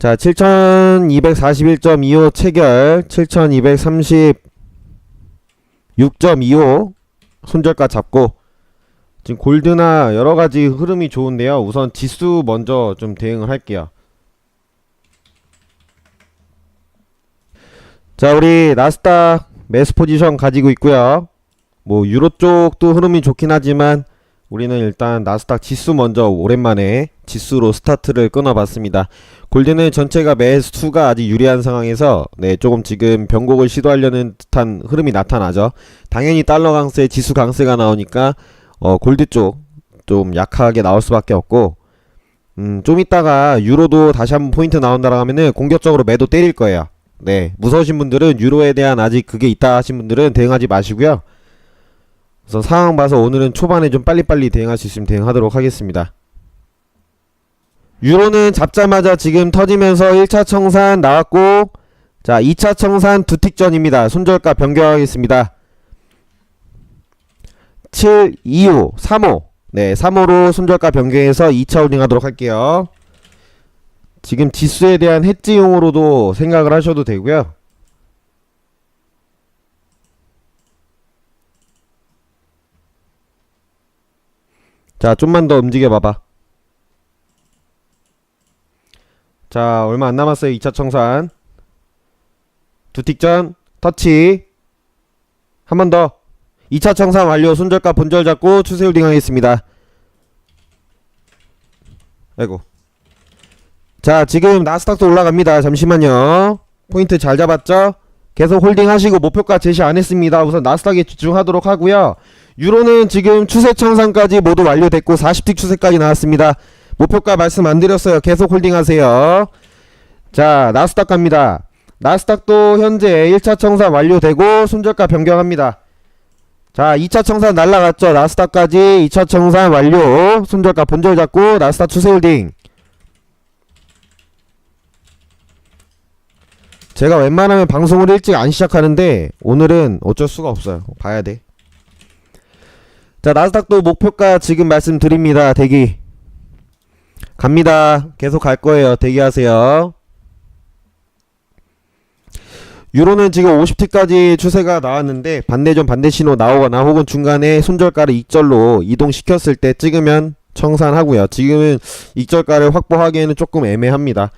자, 7241.25 체결, 7236.25 손절가 잡고 지금 골드나 여러 가지 흐름이 좋은데요. 우선 지수 먼저 좀 대응을 할게요. 자, 우리 나스닥 매수 포지션 가지고 있고요. 뭐 유로 쪽도 흐름이 좋긴 하지만 우리는 일단 나스닥 지수 먼저 오랜만에 지수로 스타트를 끊어봤습니다. 골드는 전체가 매수가 아직 유리한 상황에서 네 조금 지금 변곡을 시도하려는 듯한 흐름이 나타나죠. 당연히 달러 강세, 지수 강세가 나오니까 어 골드 쪽 좀 약하게 나올 수밖에 없고 음좀 이따가 유로도 다시 한번 포인트 나온다고 하면은 공격적으로 매도 때릴 거예요. 네 무서우신 분들은 유로에 대한 아직 그게 있다 하신 분들은 대응하지 마시고요. 그래서 상황 봐서 오늘은 초반에 좀 빨리빨리 대응할 수 있으면 대응하도록 하겠습니다. 유로는 잡자마자 지금 터지면서 1차 청산 나왔고 자 2차 청산 두 틱전입니다. 손절가 변경하겠습니다. 7, 2호, 3호 네 3호로 손절가 변경해서 2차 홀딩 하도록 할게요. 지금 지수에 대한 해지용으로도 생각을 하셔도 되고요. 자 좀만 더 움직여 봐봐. 자 얼마 안 남았어요 2차 청산. 두 틱전 터치. 한 번 더. 2차 청산 완료. 손절가 본절 잡고 추세 홀딩 하겠습니다. 아이고. 자 지금 나스닥도 올라갑니다. 잠시만요. 포인트 잘 잡았죠? 계속 홀딩 하시고 목표가 제시 안 했습니다. 우선 나스닥에 집중하도록 하고요 유로는 지금 추세 청산까지 모두 완료됐고 40틱 추세까지 나왔습니다 목표가 말씀 안 드렸어요. 계속 홀딩 하세요. 자, 나스닥 갑니다. 나스닥도 현재 1차 청산 완료되고 손절가 변경합니다. 자, 2차 청산 날라갔죠. 나스닥까지 2차 청산 완료. 손절가 본절 잡고 나스닥 추세 홀딩. 제가 웬만하면 방송을 일찍 안 시작하는데 오늘은 어쩔 수가 없어요. 봐야 돼. 자, 나스닥도 목표가 지금 말씀드립니다. 대기. 갑니다. 계속 갈 거예요. 대기하세요. 유로는 지금 50T까지 추세가 나왔는데 반대전 반대 신호 나오거나 혹은 중간에 손절가를 익절로 이동시켰을 때 찍으면 청산하고요. 지금은 익절가를 확보하기에는 조금 애매합니다.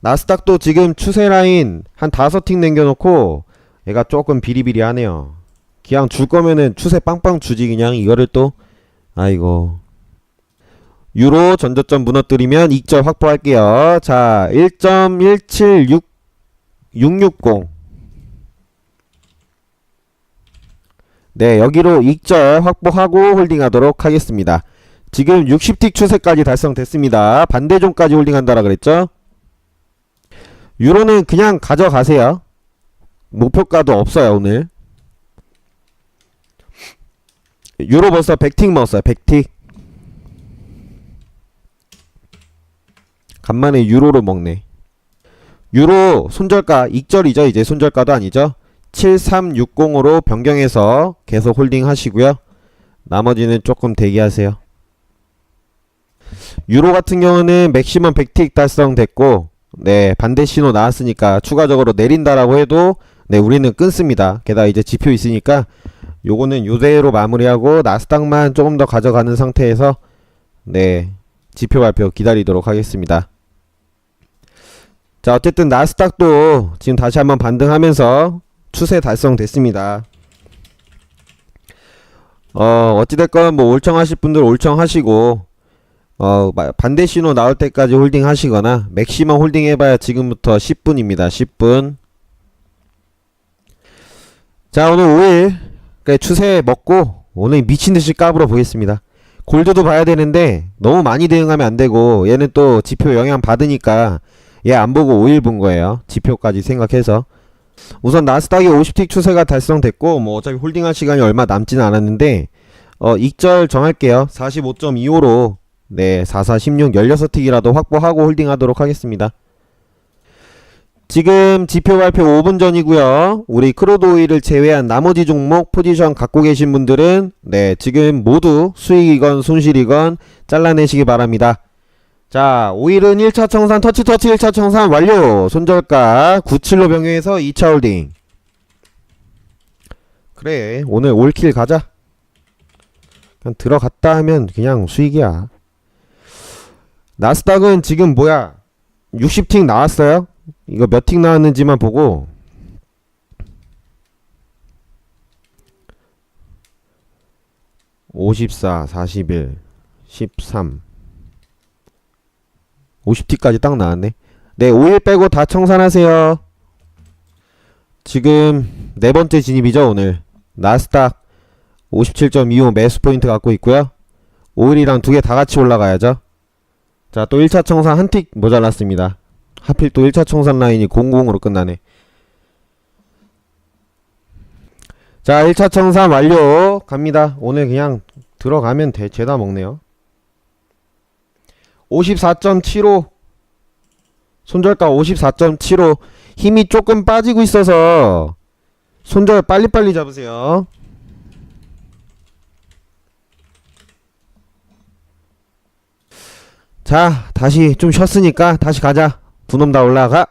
나스닥도 지금 추세 라인 한 5틱 남겨놓고 얘가 조금 비리비리하네요. 그냥 줄 거면은 추세 빵빵 주지 그냥 이거를 또 아이고 유로 전저점 무너뜨리면 익절 확보할게요. 자, 1.176660. 네, 여기로 익절 확보하고 홀딩하도록 하겠습니다. 지금 60틱 추세까지 달성됐습니다. 반대존까지 홀딩한다라 그랬죠? 유로는 그냥 가져가세요. 목표가도 없어요, 오늘. 유로 벌써 100틱 먹었어요, 100틱. 간만에 유로로 먹네. 유로 손절가 익절이죠. 이제 손절가도 아니죠. 7360으로 변경해서 계속 홀딩 하시고요. 나머지는 조금 대기하세요. 유로 같은 경우는 맥시멈 100틱 달성됐고 네 반대 신호 나왔으니까 추가적으로 내린다라고 해도 네 우리는 끊습니다. 게다가 이제 지표 있으니까 요거는 요대로 마무리하고 나스닥만 조금 더 가져가는 상태에서 네 지표 발표 기다리도록 하겠습니다. 자 어쨌든 나스닥도 지금 다시 한번 반등하면서 추세 달성됐습니다. 어 어찌됐건 뭐 올청하실 분들 올청하시고 어 마- 반대 신호 나올 때까지 홀딩 하시거나 맥시멈 홀딩 해봐야 지금부터 10분입니다. 10분. 자 오늘 5일 그 추세 먹고 오늘 미친 듯이 까불어 보겠습니다. 골드도 봐야 되는데 너무 많이 대응하면 안 되고 얘는 또 지표 영향 받으니까 얘 안 보고 5일 본 거예요. 지표까지 생각해서. 우선 나스닥이 50틱 추세가 달성됐고 뭐 어차피 홀딩할 시간이 얼마 남지는 않았는데 어 익절 정할게요. 45.25로 네, 4416 16틱이라도 확보하고 홀딩하도록 하겠습니다. 지금 지표 발표 5분 전이고요. 우리 오일을 제외한 나머지 종목 포지션 갖고 계신 분들은 네, 지금 모두 수익이건 손실이건 잘라내시기 바랍니다. 자, 오일은 1차 청산, 터치 터치 1차 청산 완료. 손절가 97로 병행해서 2차 홀딩. 그래, 오늘 올킬 가자. 그냥 들어갔다 하면 그냥 수익이야. 나스닥은 지금 뭐야? 60틱 나왔어요? 이거 몇 틱 나왔는지만 보고. 오십사, 사십일, 십삼, 50T까지 딱 나왔네. 네, 5일 빼고 다 청산하세요. 지금 네 번째 진입이죠, 오늘. 나스닥 57.25 매수 포인트 갖고 있고요. 5일이랑 두 개 다 같이 올라가야죠. 자, 또 1차 청산 한 틱 모자랐습니다. 하필 또 1차 청산 라인이 00으로 끝나네. 자, 1차 청산 완료. 갑니다. 오늘 그냥 들어가면 돼. 죄다 먹네요. 54.75 손절가 54.75 힘이 조금 빠지고 있어서 손절 빨리빨리 잡으세요 자 다시 좀 쉬었으니까 다시 가자 두 놈 다 올라가.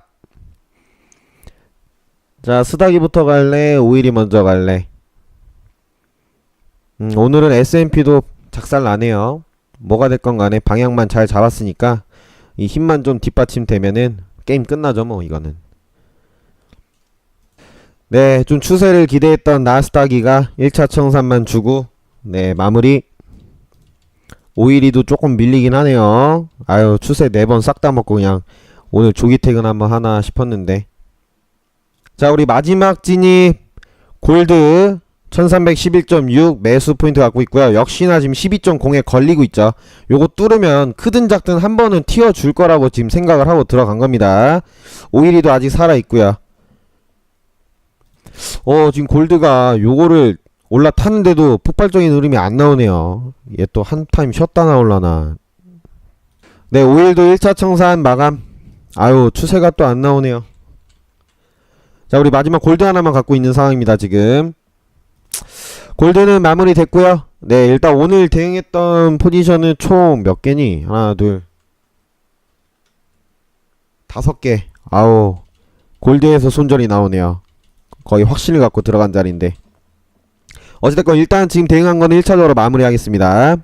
자 스다기부터 갈래? 오일이 먼저 갈래? 음, 오늘은 S&P도 작살 나네요. 뭐가 됐건 간에 방향만 잘 잡았으니까 이 힘만 좀 뒷받침 되면은 게임 끝나죠 뭐 이거는. 네 좀 추세를 기대했던 나스닥이가 1차 청산만 주고 네 마무리. 오일이도 조금 밀리긴 하네요. 아유 추세 4번 싹 다 먹고 그냥 오늘 조기 퇴근 한번 하나 싶었는데 자 우리 마지막 진입 골드 1311.6 매수 포인트 갖고 있고요. 역시나 지금 12.0에 걸리고 있죠. 요거 뚫으면 크든 작든 한 번은 튀어 줄 거라고 지금 생각을 하고 들어간 겁니다. 오일이도 아직 살아 있고요. 어, 지금 골드가 요거를 올라타는데도 폭발적인 흐름이 안 나오네요. 얘 또 한 타임 쉬었다 나올라나. 네, 오일도 1차 청산 마감. 아유, 추세가 또 안 나오네요. 자, 우리 마지막 골드 하나만 갖고 있는 상황입니다, 지금. 골드는 마무리 됐고요. 네, 일단 오늘 대응했던 포지션은 총 몇 개니? 하나, 둘, 다섯 개. 아우, 골드에서 손절이 나오네요. 거의 확신을 갖고 들어간 자리인데. 어찌됐건 일단 지금 대응한 거는 1차적으로 마무리하겠습니다.